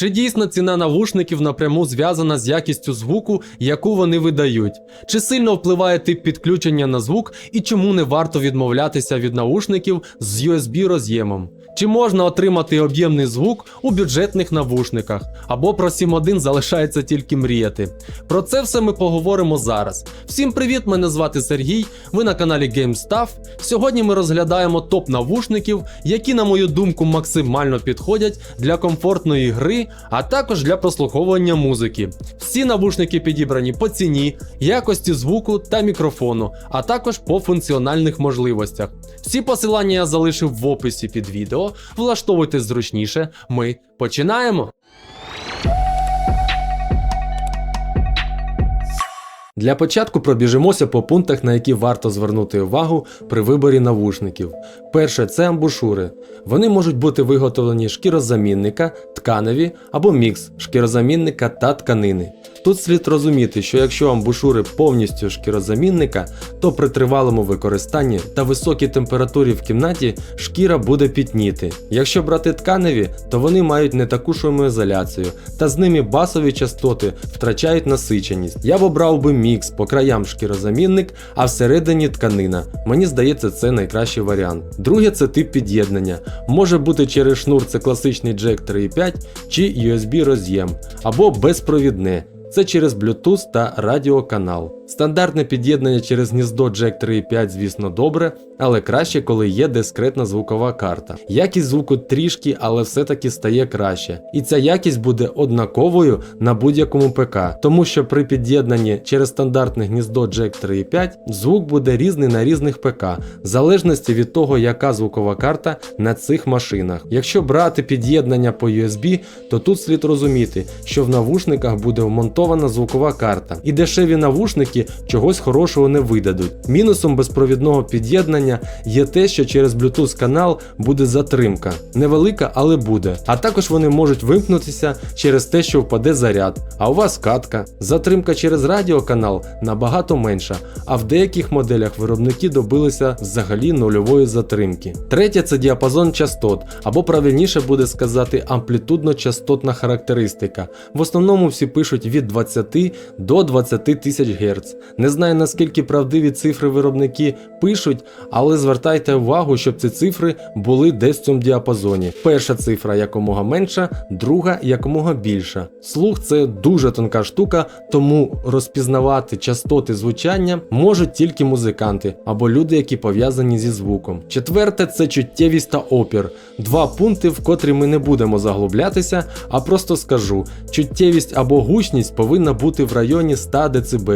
Чи дійсно ціна навушників напряму зв'язана з якістю звуку, яку вони видають? Чи сильно впливає тип підключення на звук і чому не варто відмовлятися від наушників з USB роз'ємом? Чи можна отримати об'ємний звук у бюджетних навушниках? Або про 7.1 залишається тільки мріяти? Про це все ми поговоримо зараз. Всім привіт! Мене звати Сергій. Ви на каналі GameStuff. Сьогодні ми розглядаємо топ навушників, які, на мою думку, максимально підходять для комфортної гри, а також для прослуховування музики. Всі навушники підібрані по ціні, якості звуку та мікрофону, а також по функціональних можливостях. Всі посилання я залишив в описі під відео. Влаштовуйтесь зручніше. Ми починаємо. Для початку пробіжимося по пунктах, на які варто звернути увагу при виборі навушників. Перше це амбушури. Вони можуть бути виготовлені шкірозамінника, тканеві або мікс шкірозамінника та тканини. Тут слід розуміти, що якщо амбушури повністю шкірозамінника, то при тривалому використанні та високій температурі в кімнаті шкіра буде пітніти. Якщо брати тканеві, то вони мають не таку шумоізоляцію, та з ними басові частоти втрачають насиченість. Я б обрав би мікс по краям шкірозамінник, а всередині тканина. Мені здається, це найкращий варіант. Друге це тип під'єднання. Може бути через шнур це класичний джек 3.5 чи USB роз'єм, або безпровідне. Це через Bluetooth та радіоканал. Стандартне під'єднання через гніздо Jack 3.5, звісно, добре, але краще, коли є дискретна звукова карта. Якість звуку трішки, але все-таки стає краще. І ця якість буде однаковою на будь-якому ПК, тому що при під'єднанні через стандартне гніздо Jack 3.5 звук буде різний на різних ПК, в залежності від того, яка звукова карта на цих машинах. Якщо брати під'єднання по USB, то тут слід розуміти, що в навушниках буде вмонтована звукова карта, і дешеві навушники чогось хорошого не видадуть. Мінусом безпровідного під'єднання є те, що через Bluetooth канал буде затримка. Невелика, але буде. А також вони можуть вимкнутися через те, що впаде заряд, а у вас катка. Затримка через радіоканал набагато менша, а в деяких моделях виробники добилися взагалі нульової затримки. Третє це діапазон частот, або правильніше буде сказати амплітудно-частотна характеристика. В основному всі пишуть від 20 до 20 тисяч Гц. Не знаю наскільки правдиві цифри виробники пишуть, але звертайте увагу, щоб ці цифри були десь в цьому діапазоні. Перша цифра якомога менша, друга якомога більша. Слух це дуже тонка штука, тому розпізнавати частоти звучання можуть тільки музиканти або люди, які пов'язані зі звуком. Четверте це чуттєвість та опір. Два пункти, в котрі ми не будемо заглублятися, а просто скажу: чуттєвість або гучність повинна бути в районі 100 дБ.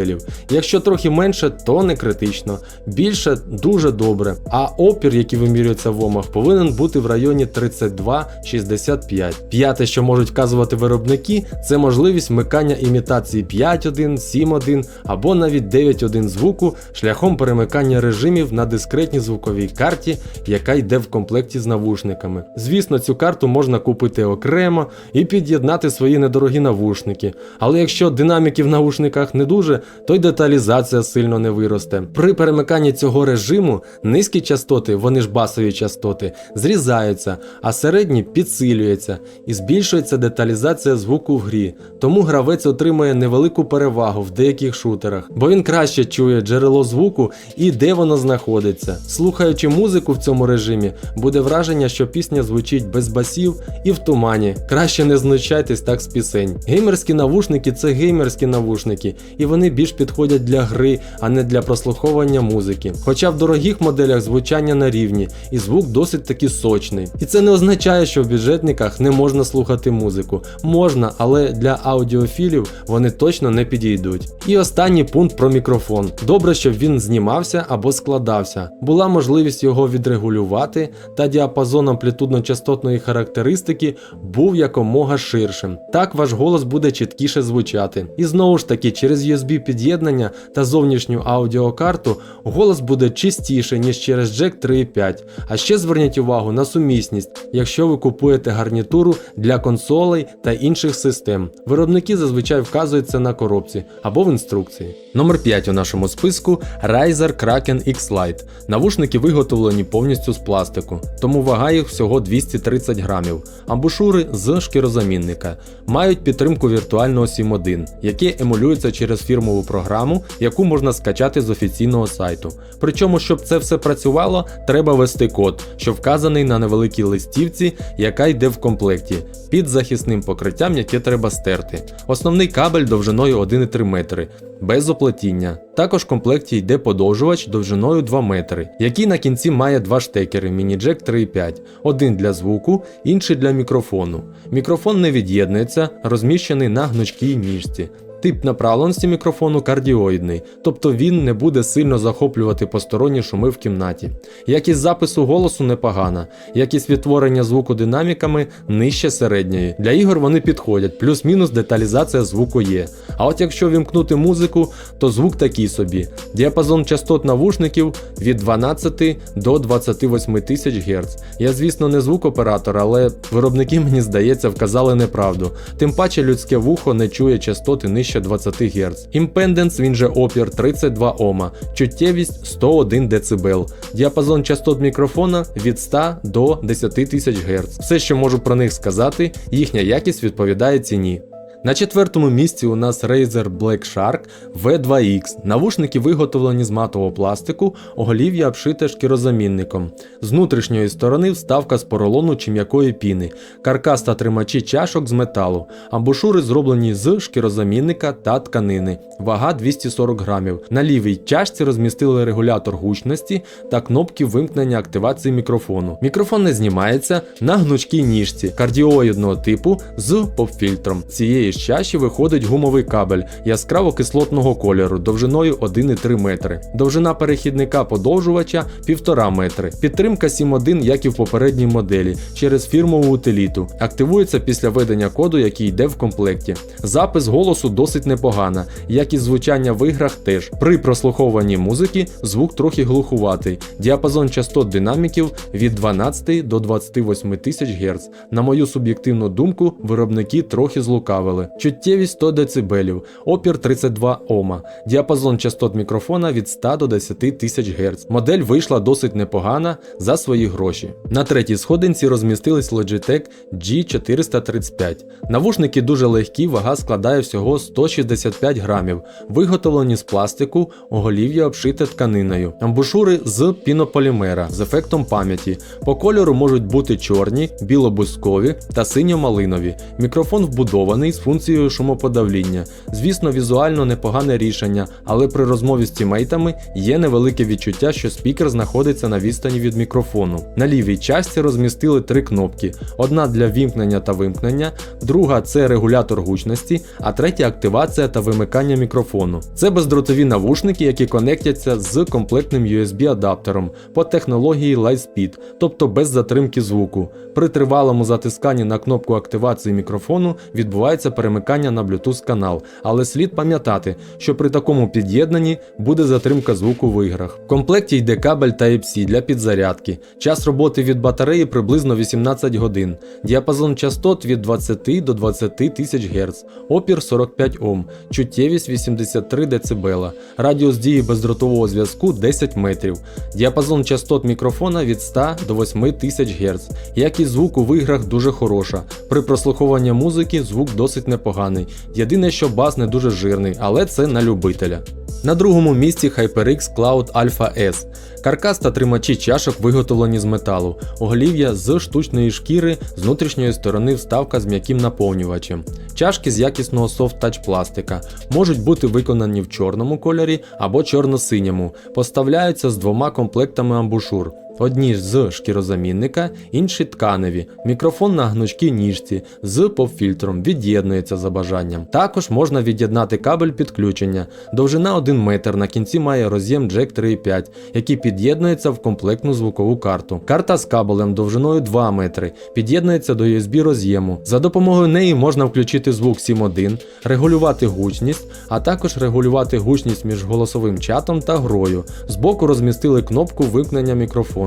Якщо трохи менше, то не критично. Більше дуже добре. А опір, який вимірюється в омах, повинен бути в районі 32-65. П'яте, що можуть вказувати виробники, це можливість вмикання імітації 5.1, 7.1 або навіть 9.1 звуку шляхом перемикання режимів на дискретній звуковій карті, яка йде в комплекті з навушниками. Звісно, цю карту можна купити окремо і під'єднати свої недорогі навушники. Але якщо динаміки в навушниках не дуже, то й деталізація сильно не виросте. При перемиканні цього режиму низькі частоти, вони ж басові частоти, зрізаються, а середні підсилюються і збільшується деталізація звуку в грі. Тому гравець отримує невелику перевагу в деяких шутерах, бо він краще чує джерело звуку і де воно знаходиться. Слухаючи музику в цьому режимі, буде враження, що пісня звучить без басів і в тумані. Краще не знущайтесь так з пісень. Геймерські навушники це геймерські навушники, і вони більш підходять для гри, а не для прослуховування музики. Хоча в дорогих моделях звучання на рівні, і звук досить таки сочний. І це не означає, що в бюджетниках не можна слухати музику. Можна, але для аудіофілів вони точно не підійдуть. І останній пункт про мікрофон. Добре, щоб він знімався або складався. Була можливість його відрегулювати, та діапазон амплітудно-частотної характеристики був якомога ширшим. Так ваш голос буде чіткіше звучати. Звучати. І знову ж таки, через USB під'єднання та зовнішню аудіокарту голос буде чистіше, ніж через джек 3.5. А ще зверніть увагу на сумісність, якщо ви купуєте гарнітуру для консолей та інших систем. Виробники зазвичай вказують це на коробці або в інструкції. Номер 5 у нашому списку Razer Kraken X Lite. Навушники виготовлені повністю з пластику, тому вага їх всього 230 грамів. Амбушури з шкірозамінника мають підтримку віртуального 7.1, яке емулюється через фірмову програму, яку можна скачати з офіційного сайту. Причому, щоб це все працювало, треба ввести код, що вказаний на невеликій листівці, яка йде в комплекті, під захисним покриттям, яке треба стерти. Основний кабель довжиною 1,3 метри, без оплетіння. Також в комплекті йде подовжувач довжиною 2 метри, який на кінці має два штекери міні-джек 3.5, один для звуку, інший для мікрофону. Мікрофон не від'єднується, розміщений на гнучкій ніжці. Тип направленості мікрофону кардіоїдний, тобто він не буде сильно захоплювати посторонні шуми в кімнаті. Якість запису голосу непогана, якість відтворення звуку динаміками нижче середньої. Для ігор вони підходять, плюс-мінус деталізація звуку є. А от якщо вімкнути музику, то звук такий собі. Діапазон частот навушників від 12 до 28 тисяч Гц. Я, звісно, не звукоператор, але виробники, мені здається, вказали неправду. Тим паче людське вухо не чує частоти нижче 20 Гц. Імпенденс, він же опір 32 Ома, чуттєвість 101 дБ. Діапазон частот мікрофона від 100 до 10 тисяч Гц. Все, що можу про них сказати, їхня якість відповідає ціні. На четвертому місці у нас Razer Black Shark V2X. Навушники виготовлені з матового пластику, оголів'я обшите шкірозамінником. З внутрішньої сторони вставка з поролону чи м'якої піни, каркас та тримачі чашок з металу, амбушури зроблені з шкірозамінника та тканини, вага 240 грамів. На лівій чашці розмістили регулятор гучності та кнопки вимкнення активації мікрофону. Мікрофон не знімається на гнучкій ніжці кардіоїдного типу з попфільтром. Цієї ж чаші виходить гумовий кабель яскраво-кислотного кольору довжиною 1,3 метри. Довжина перехідника подовжувача 1,5 метри. Підтримка 7.1, як і в попередній моделі, через фірмову утиліту. Активується після введення коду, який йде в комплекті. Запис голосу досить непогана, якість звучання в іграх теж. При прослуховуванні музики звук трохи глухуватий. Діапазон частот динаміків від 12 до 28 тисяч Гц. На мою суб'єктивну думку, виробники трохи злукавили. Чуттєвість 100 дБ, опір 32 Ома, діапазон частот мікрофона від 100 до 10 тисяч Гц. Модель вийшла досить непогана за свої гроші. На третій сходинці розмістились Logitech G435. Навушники дуже легкі, вага складає всього 165 грамів, виготовлені з пластику, оголів'я обшите тканиною, амбушури з пінополімера з ефектом пам'яті. По кольору можуть бути чорні, білобускові та синьо-малинові. Мікрофон вбудований з функцією шумоподавління. Звісно, візуально непогане рішення, але при розмові з тімейтами є невелике відчуття, що спікер знаходиться на відстані від мікрофону. На лівій часті розмістили три кнопки: одна для вімкнення та вимкнення, друга це регулятор гучності, а третя активація та вимикання мікрофону. Це бездротові навушники, які конектяться з комплектним USB-адаптером по технології Lightspeed, тобто без затримки звуку. При тривалому затисканні на кнопку активації мікрофону відбувається перемикання на Bluetooth канал, але слід пам'ятати, що при такому під'єднанні буде затримка звуку в іграх. В комплекті йде кабель Type-C для підзарядки. Час роботи від батареї приблизно 18 годин. Діапазон частот від 20 до 20 тисяч Гц, опір 45 Ом, чуттєвість 83 дБ, радіус дії бездротового зв'язку 10 метрів. Діапазон частот мікрофона від 100 до 8 тисяч Гц. Якість звуку в іграх дуже хороша. При прослуховуванні музики звук досить непоганий. Єдине, що бас не дуже жирний, але це на любителя. На другому місці HyperX Cloud Alpha S. Каркас та тримачі чашок виготовлені з металу, оголів'я з штучної шкіри, з внутрішньої сторони вставка з м'яким наповнювачем. Чашки з якісного софт-тач пластика можуть бути виконані в чорному кольорі або чорно-синьому, поставляються з двома комплектами амбушур. Одні з шкірозамінника, інші тканеві. Мікрофон на гнучкій ніжці з поп-фільтром від'єднується за бажанням. Також можна від'єднати кабель підключення. Довжина 1 метр на кінці має роз'єм Jack 3.5, який під'єднується в комплектну звукову карту. Карта з кабелем довжиною 2 метри під'єднується до USB роз'єму. За допомогою неї можна включити звук 7.1, регулювати гучність, а також регулювати гучність між голосовим чатом та грою. Збоку розмістили кнопку вимкнення мікрофону.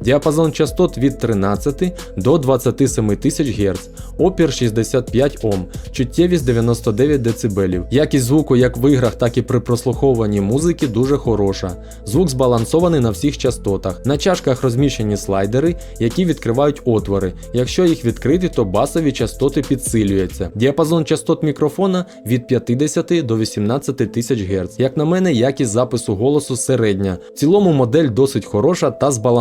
Діапазон частот від 13 до 27 тисяч Гц, опір 65 Ом, чуттєвість 99 дБ. Якість звуку як в іграх, так і при прослуховуванні музики дуже хороша. Звук збалансований на всіх частотах. На чашках розміщені слайдери, які відкривають отвори. Якщо їх відкрити, то басові частоти підсилюються. Діапазон частот мікрофона від 50 до 18 тисяч Гц. Як на мене, якість запису голосу середня. В цілому модель досить хороша та збалансована,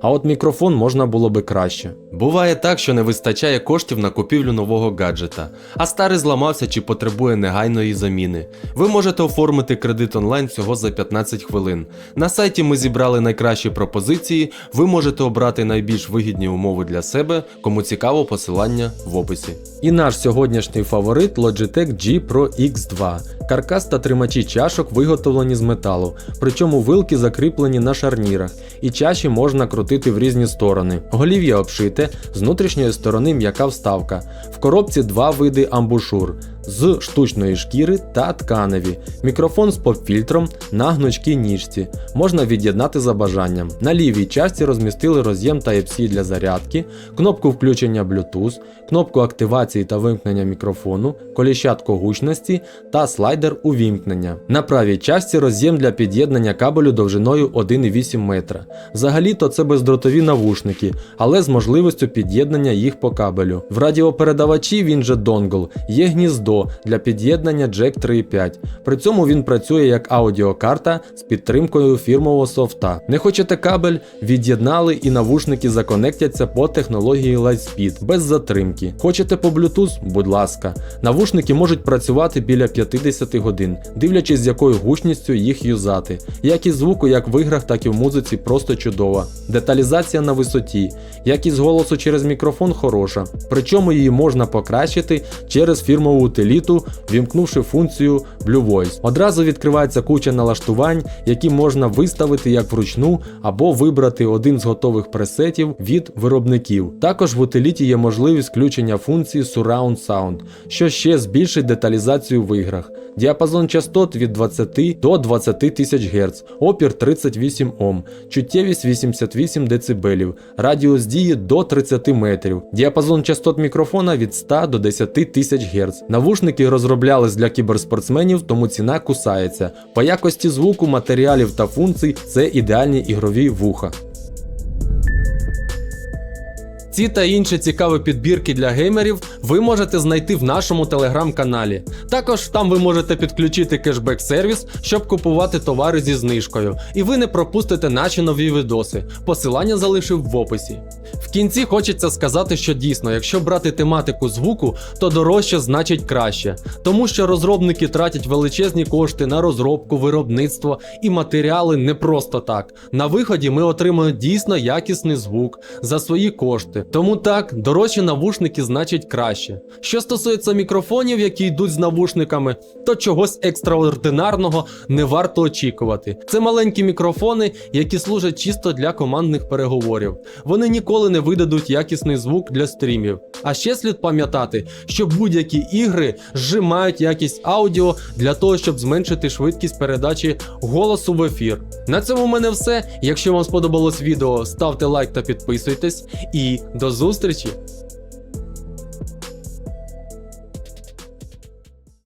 а от мікрофон можна було би краще. Буває так, що не вистачає коштів на купівлю нового гаджета, а старий зламався чи потребує негайної заміни. Ви можете оформити кредит онлайн всього за 15 хвилин. На сайті ми зібрали найкращі пропозиції. Ви можете обрати найбільш вигідні умови для себе. Кому цікаво, посилання в описі. І наш сьогоднішній фаворит Logitech G Pro X2. Каркас та тримачі чашок виготовлені з металу, причому вилки закріплені на шарнірах, і чаші можна крутити в різні сторони. Голів'я обшите, з внутрішньої сторони м'яка вставка. В коробці два види амбушур з штучної шкіри та тканеві. Мікрофон з поп-фільтром на гнучкій ніжці. Можна від'єднати за бажанням. На лівій часті розмістили роз'єм Type-C для зарядки, кнопку включення Bluetooth, кнопку активації та вимкнення мікрофону, коліщатку гучності та слайдер увімкнення. На правій часті роз'єм для під'єднання кабелю довжиною 1,8 метра. Взагалі-то це бездротові навушники, але з можливістю під'єднання їх по кабелю. В радіопередавачі він же донгл, є гніздо для під'єднання Jack 3.5. При цьому він працює як аудіокарта з підтримкою фірмового софта. Не хочете кабель? Від'єднали і навушники законектяться по технології Lightspeed без затримки. Хочете по Bluetooth? Будь ласка. Навушники можуть працювати біля 50 годин, дивлячись з якою гучністю їх юзати. Якість звуку як в іграх, так і в музиці просто чудова. Деталізація на висоті. Якість голосу через мікрофон хороша. Причому її можна покращити через фірмову утиліту, вімкнувши функцію Blue Voice. Одразу відкривається куча налаштувань, які можна виставити як вручну або вибрати один з готових пресетів від виробників. Також в утиліті є можливість включення функції Surround Sound, що ще збільшить деталізацію в іграх. Діапазон частот від 20 до 20 тисяч Гц, опір 38 Ом, чуттєвість 88 дБ, радіус дії до 30 метрів, діапазон частот мікрофона від 100 до 10 тисяч Гц. Навушники розроблялись для кіберспортсменів, тому ціна кусається. По якості звуку, матеріалів та функцій це ідеальні ігрові вуха. Ці та інші цікаві підбірки для геймерів ви можете знайти в нашому телеграм-каналі. Також там ви можете підключити кешбек-сервіс, щоб купувати товари зі знижкою. І ви не пропустите наші нові відоси. Посилання залишив в описі. В кінці хочеться сказати, що дійсно, якщо брати тематику звуку, то дорожче значить краще, тому що розробники тратять величезні кошти на розробку, виробництво і матеріали не просто так. На виході ми отримуємо дійсно якісний звук за свої кошти. Тому так, дорожчі навушники значить краще. Що стосується мікрофонів, які йдуть з навушниками, то чогось екстраординарного не варто очікувати. Це маленькі мікрофони, які служать чисто для командних переговорів. Вони ніколи не видадуть якісний звук для стрімів. А ще слід пам'ятати, що будь-які ігри зжимають якість аудіо для того, щоб зменшити швидкість передачі голосу в ефір. На цьому в мене все. Якщо вам сподобалось відео, ставте лайк та підписуйтесь. І до зустрічі!